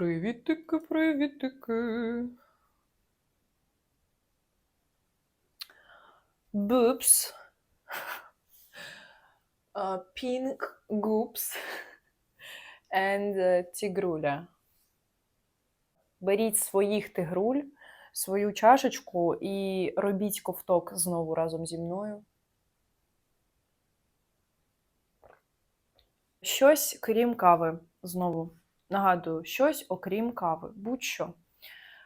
Привітики, привітики. Бупс. Pink goops and uh, тігруля. Беріть своїх тигруль, свою чашечку і робіть ковток знову разом зі мною. Щось крім кави. Знову нагадую, щось окрім кави. Будь-що.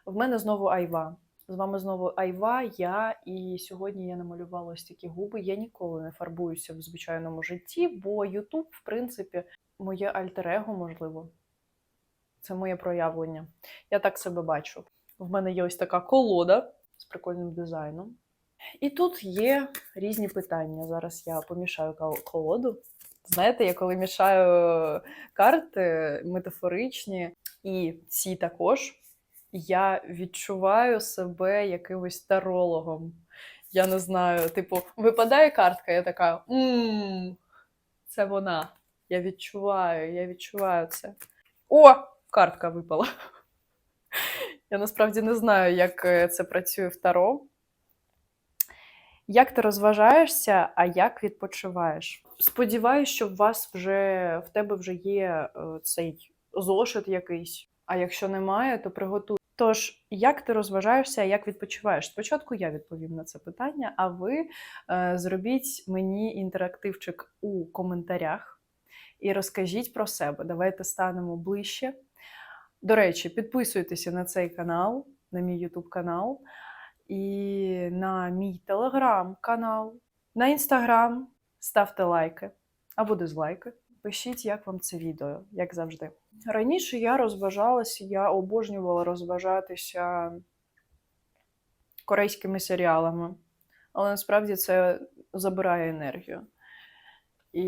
В мене знову айва. З вами знову Айва, я, і сьогодні я намалювала ось такі губи. Я ніколи не фарбуюся в звичайному житті, бо Ютуб, в принципі, моє альтер-его, можливо. Це моє проявлення. Я так себе бачу. В мене є ось така колода з прикольним дизайном. І тут є різні питання. Зараз я помішаю колоду. Знаєте, я коли мішаю карти метафоричні і ці також, я відчуваю себе якимось тарологом. Я не знаю, типу, випадає картка, я така мм, це вона. Я відчуваю, я відчуваю це. О, картка випала. Я насправді не знаю, як е, це працює в Таро. Як ти розважаєшся, а як відпочиваєш? Сподіваюсь, що в вас вже в тебе вже є е, цей зошит якийсь. А якщо немає, то приготуй. Тож, як ти розважаєшся, як відпочиваєш? Спочатку я відповім на це питання, а ви е, зробіть мені інтерактивчик у коментарях і розкажіть про себе. Давайте станемо ближче. До речі, підписуйтеся на цей канал, на мій YouTube канал, і на мій телеграм-канал, на інстаграм. Ставте лайки або дизлайки. Пишіть, як вам це відео, як завжди. Раніше я розважалася, я обожнювала розважатися корейськими серіалами, але насправді це забирає енергію. І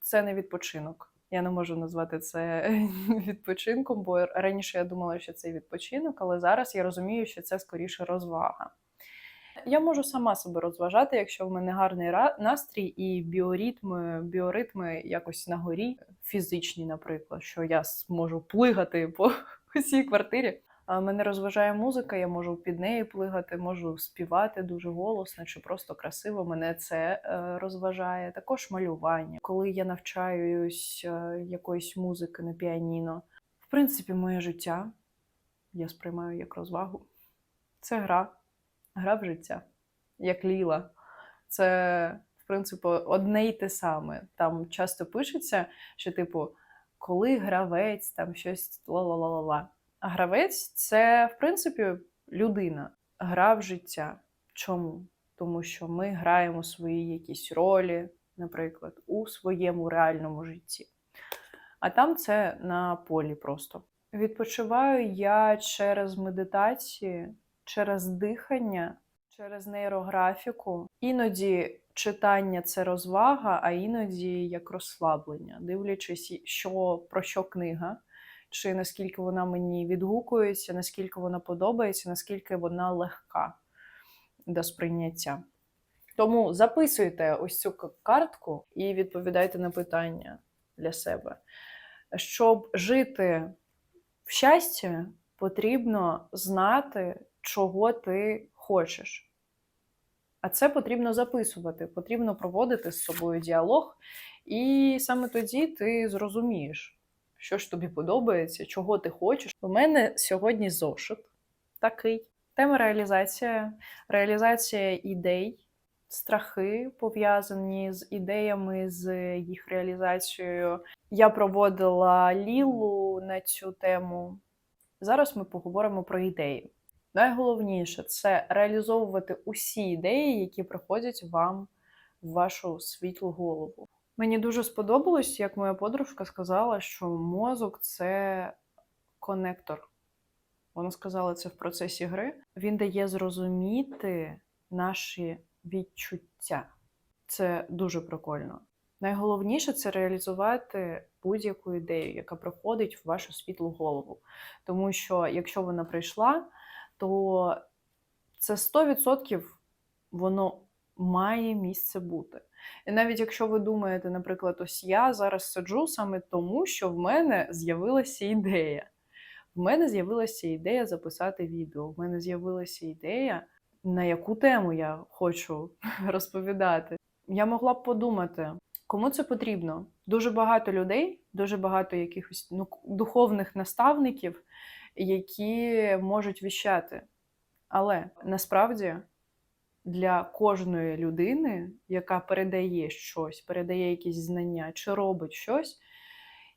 це не відпочинок. Я не можу назвати це відпочинком, бо раніше я думала, що це відпочинок, але зараз я розумію, що це скоріше розвага. Я можу сама себе розважати, якщо в мене гарний настрій і біоритми, біоритми якось на горі, фізичні, наприклад, що я зможу плигати по усій квартирі. Мене розважає музика, я можу під нею плигати, можу співати дуже голосно чи просто красиво. Мене це е, розважає. Також малювання. Коли я навчаюсь е, якоїсь музики на піаніно, в принципі, моє життя я сприймаю як розвагу. Це гра, гра в життя, як ліла. Це, в принципі, одне й те саме. Там часто пишеться, що, типу, коли гравець, там щось ла-ла-ла-ла-ла. Гравець це, в принципі, людина, гра в життя. Чому? Тому що ми граємо свої якісь ролі, наприклад, у своєму реальному житті. А там це на полі просто. Відпочиваю я через медитації, через дихання, через нейрографіку. Іноді читання це розвага, а іноді як розслаблення, дивлячись, що, про що книга чи наскільки вона мені відгукується, наскільки вона подобається, наскільки вона легка до сприйняття. Тому записуйте ось цю картку і відповідайте на питання для себе. Щоб жити в щасті, потрібно знати, чого ти хочеш. А це потрібно записувати, потрібно проводити з собою діалог, і саме тоді ти зрозумієш, що ж тобі подобається, чого ти хочеш. У мене сьогодні зошит такий. Тема реалізація, реалізація ідей, страхи пов'язані з ідеями, з їх реалізацією. Я проводила лілу на цю тему. Зараз ми поговоримо про ідеї. Найголовніше це реалізовувати усі ідеї, які приходять вам в вашу світлу голову. Мені дуже сподобалось, як моя подружка сказала, що мозок це конектор. Вона сказала це в процесі гри. Він дає зрозуміти наші відчуття. Це дуже прикольно. Найголовніше це реалізувати будь-яку ідею, яка приходить в вашу світлу голову. Тому що якщо вона прийшла, то це 100% воно має місце бути. І навіть якщо ви думаєте, наприклад, ось я зараз сиджу саме тому, що в мене з'явилася ідея. В мене з'явилася ідея записати відео. В мене з'явилася ідея, на яку тему я хочу розповідати. Я могла б подумати, кому це потрібно. Дуже багато людей, дуже багато якихось ну, духовних наставників, які можуть віщати. Але насправді для кожної людини, яка передає щось, передає якісь знання чи робить щось,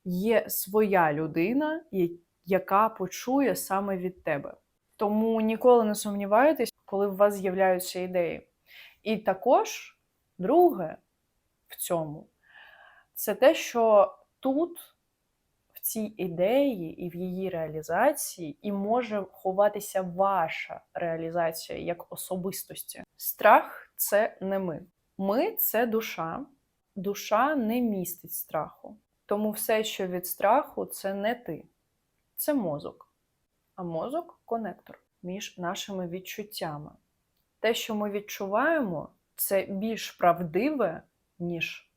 є своя людина, яка почує саме від тебе. Тому ніколи не сумнівайтесь, коли у вас з'являються ідеї. І також друге в цьому це те, що тут, цій ідеї і в її реалізації, і може ховатися ваша реалізація як особистості. Страх це не ми. Ми це душа. Душа не містить страху. Тому все, що від страху, це не ти, це мозок. А мозок конектор між нашими відчуттями. Те, що ми відчуваємо, це більш правдиве, ніж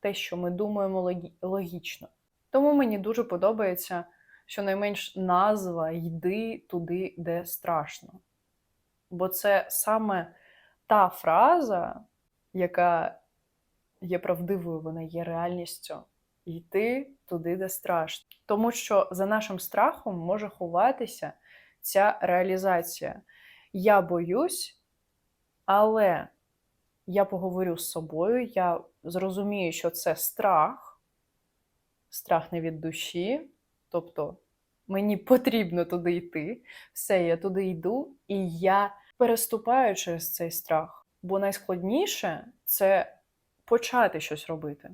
те, що ми думаємо логічно. Тому мені дуже подобається щонайменш назва Йди туди, де страшно. Бо це саме та фраза, яка є правдивою, вона є реальністю. Йти туди, де страшно. Тому що за нашим страхом може ховатися ця реалізація. Я боюсь, але я поговорю з собою, я зрозумію, що це страх, страх не від душі, тобто мені потрібно туди йти. Все, я туди йду, і я переступаю через цей страх. Бо найскладніше це почати щось робити.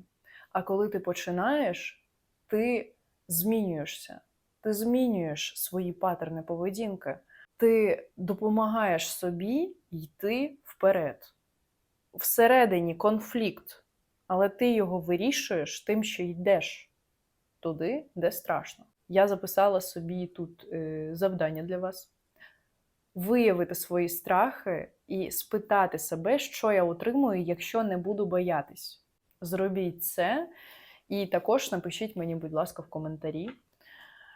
А коли ти починаєш, ти змінюєшся, ти змінюєш свої паттерни поведінки, ти допомагаєш собі йти вперед. Всередині конфлікт, але ти його вирішуєш тим, що йдеш туди, де страшно. Я записала собі тут е, завдання для вас виявити свої страхи і спитати себе, що я отримую, якщо не буду боятись. Зробіть це, і також напишіть мені, будь ласка, в коментарі,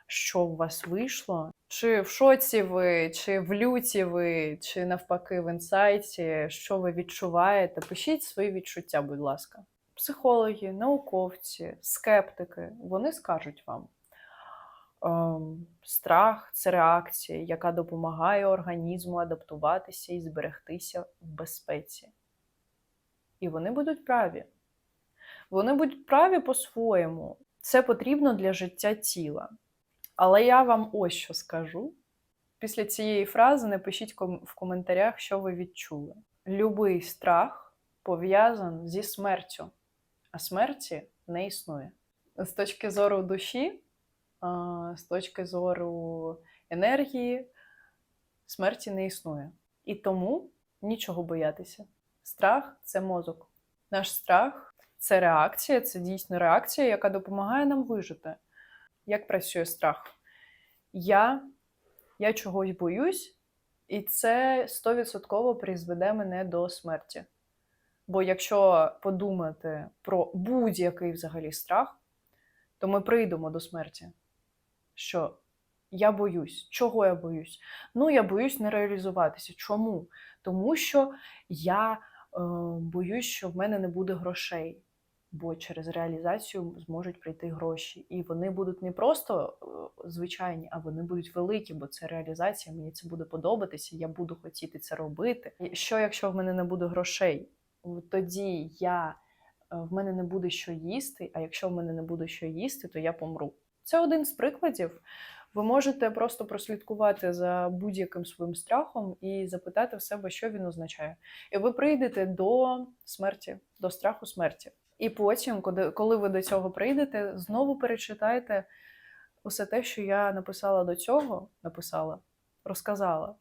що у вас вийшло. Чи в шоці ви, чи в люті ви, чи навпаки в інсайті, що ви відчуваєте? Пишіть свої відчуття, будь ласка. Психологи, науковці, скептики вони скажуть вам. Ем, страх це реакція, яка допомагає організму адаптуватися і зберегтися в безпеці. І вони будуть праві. Вони будуть праві по-своєму. Це потрібно для життя тіла. Але я вам ось що скажу. Після цієї фрази напишіть в коментарях, що ви відчули. Любий страх пов'язан зі смертю, а смерті не існує. З точки зору душі, з точки зору енергії, смерті не існує. І тому нічого боятися. Страх це мозок. Наш страх це реакція, це дійсно реакція, яка допомагає нам вижити. Як працює страх? Я, я чогось боюсь, і це 100% призведе мене до смерті. Бо якщо подумати про будь-який взагалі страх, то ми прийдемо до смерті. Що я боюсь. Чого я боюсь? Ну, я боюсь не реалізуватися. Чому? Тому що я е, боюсь, що в мене не буде грошей, бо через реалізацію зможуть прийти гроші. І вони будуть не просто е, звичайні, а вони будуть великі, бо це реалізація, мені це буде подобатися, я буду хотіти це робити. Що, якщо в мене не буде грошей? Тоді я, е, в мене не буде що їсти, а якщо в мене не буде що їсти, то я помру. Це один з прикладів. Ви можете просто прослідкувати за будь-яким своїм страхом і запитати в себе, що він означає. І ви прийдете до смерті, до страху смерті. І потім, коли- коли ви до цього прийдете, знову перечитайте усе те, що я написала до цього, написала, розказала.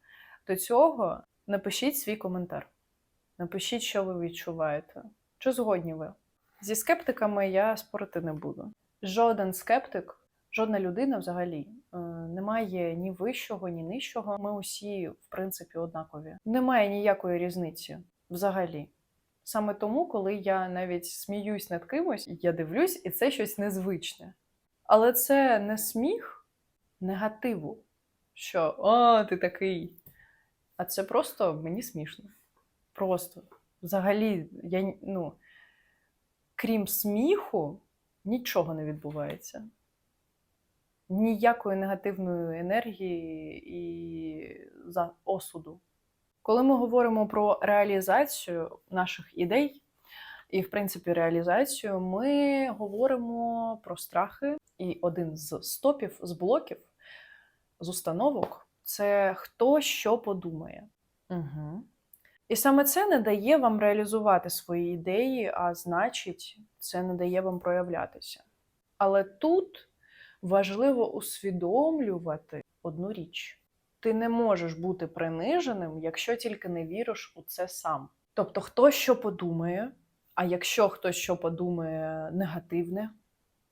До цього напишіть свій коментар. Напишіть, що ви відчуваєте. Чи згодні ви? Зі скептиками я спорити не буду. Жоден скептик Жодна людина взагалі е, не має ні вищого, ні нижчого. Ми усі, в принципі, однакові. Немає ніякої різниці взагалі. Саме тому, коли я навіть сміюсь над кимось, я дивлюсь, і це щось незвичне. Але це не сміх негативу, що о, ти такий. А це просто мені смішно. Просто. Взагалі, я, ну, крім сміху, нічого не відбувається. Ніякої негативної енергії і осуду. Коли ми говоримо про реалізацію наших ідей, і, в принципі, реалізацію, ми говоримо про страхи. І один з стопів, з блоків, з установок це хто що подумає. Угу. І саме це не дає вам реалізувати свої ідеї, а значить, це не дає вам проявлятися. Але тут важливо усвідомлювати одну річ: ти не можеш бути приниженим, якщо тільки не віриш у це сам. Тобто, хто що подумає, а якщо хтось що подумає негативне,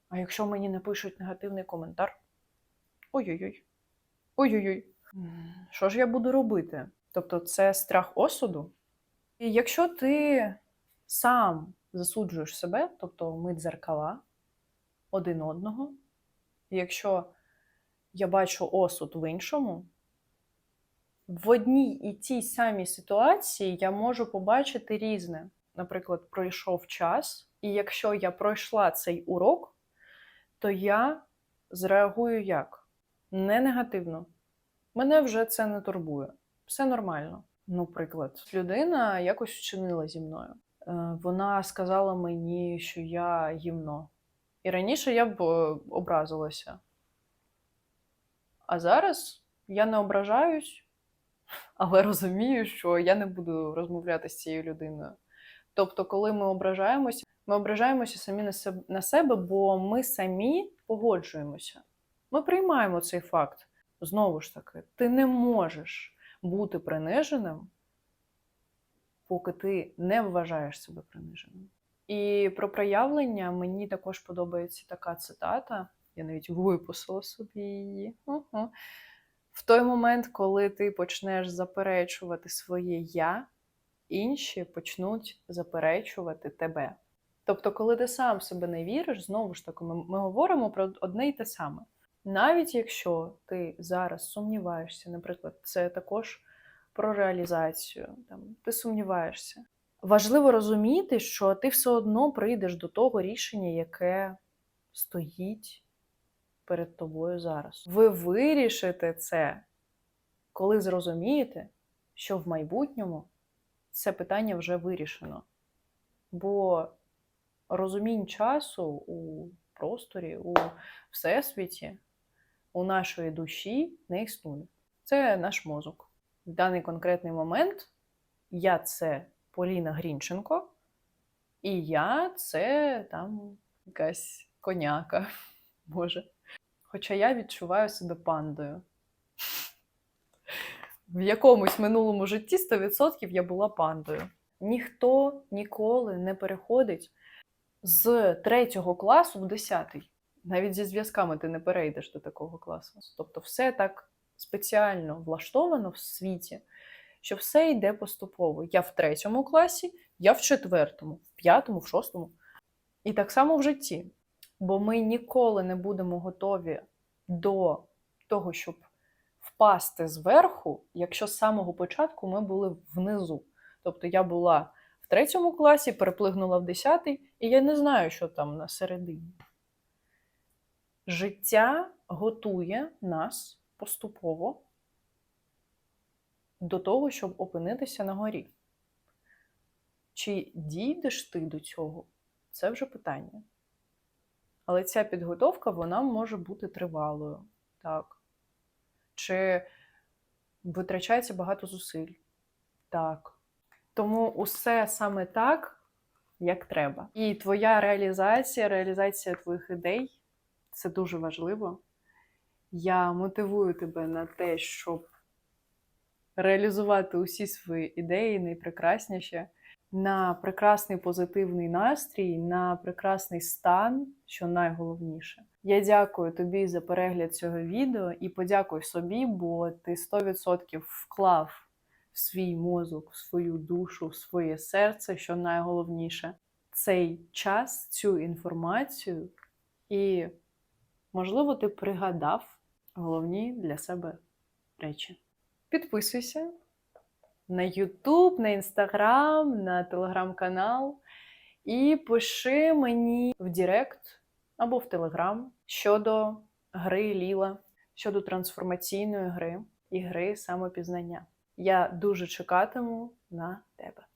а якщо мені напишуть негативний коментар, ой-ой-ой, ой-ой-ой, що ж я буду робити? Тобто, це страх осуду. І якщо ти сам засуджуєш себе, тобто ми дзеркала один одного, і якщо я бачу осуд в іншому, в одній і тій самій ситуації я можу побачити різне. Наприклад, пройшов час, і якщо я пройшла цей урок, то я зреагую як? Не негативно. Мене вже це не турбує. Все нормально. Ну, приклад, людина якось вчинила зі мною. Е, Вона сказала мені, що я гімно. І раніше я б е, образилася. А зараз я не ображаюсь, але розумію, що я не буду розмовляти з цією людиною. Тобто, коли ми ображаємося, ми ображаємося самі на себе, бо ми самі погоджуємося. Ми приймаємо цей факт. Знову ж таки, ти не можеш бути приниженим, поки ти не вважаєш себе приниженим. І про проявлення мені також подобається така цитата. Я навіть виписала собі її. Угу. В той момент, коли ти почнеш заперечувати своє я, інші почнуть заперечувати тебе. Тобто, коли ти сам себе не віриш, знову ж таки, ми, ми говоримо про одне й те саме. Навіть якщо ти зараз сумніваєшся, наприклад, це також про реалізацію, там, ти сумніваєшся. Важливо розуміти, що ти все одно прийдеш до того рішення, яке стоїть перед тобою зараз. Ви вирішите це, коли зрозумієте, що в майбутньому це питання вже вирішено. Бо розумінь часу у просторі, у всесвіті, у нашої душі не існує. Це наш мозок. В даний конкретний момент я це Поліна Грінченко, і я це там якась коняка, може. Хоча я відчуваю себе пандою. В якомусь минулому житті 100% я була пандою. Ніхто ніколи не переходить з третього класу в десятий. Навіть зі зв'язками ти не перейдеш до такого класу. Тобто, все так спеціально влаштовано в світі, що все йде поступово. Я в третьому класі, я в четвертому, в п'ятому, в шостому. І так само в житті. Бо ми ніколи не будемо готові до того, щоб впасти зверху, якщо з самого початку ми були внизу. Тобто я була в третьому класі, переплигнула в десятий, і я не знаю, що там на середині. Життя готує нас поступово до того, щоб опинитися на горі. Чи дійдеш ти до цього? Це вже питання. Але ця підготовка вона може бути тривалою. Так. Чи витрачається багато зусиль? Так. Тому усе саме так, як треба. І твоя реалізація, реалізація твоїх ідей це дуже важливо. Я мотивую тебе на те, щоб реалізувати усі свої ідеї найпрекрасніше, на прекрасний позитивний настрій, на прекрасний стан, що найголовніше. Я дякую тобі за перегляд цього відео і подякуй собі, бо ти 100% вклав в свій мозок, в свою душу, в своє серце, що найголовніше, цей час, цю інформацію, і, можливо, ти пригадав головні для себе речі. Підписуйся на YouTube, на Instagram, на телеграм-канал і пиши мені в Директ або в Телеграм щодо гри Ліла, щодо трансформаційної гри і гри самопізнання. Я дуже чекатиму на тебе.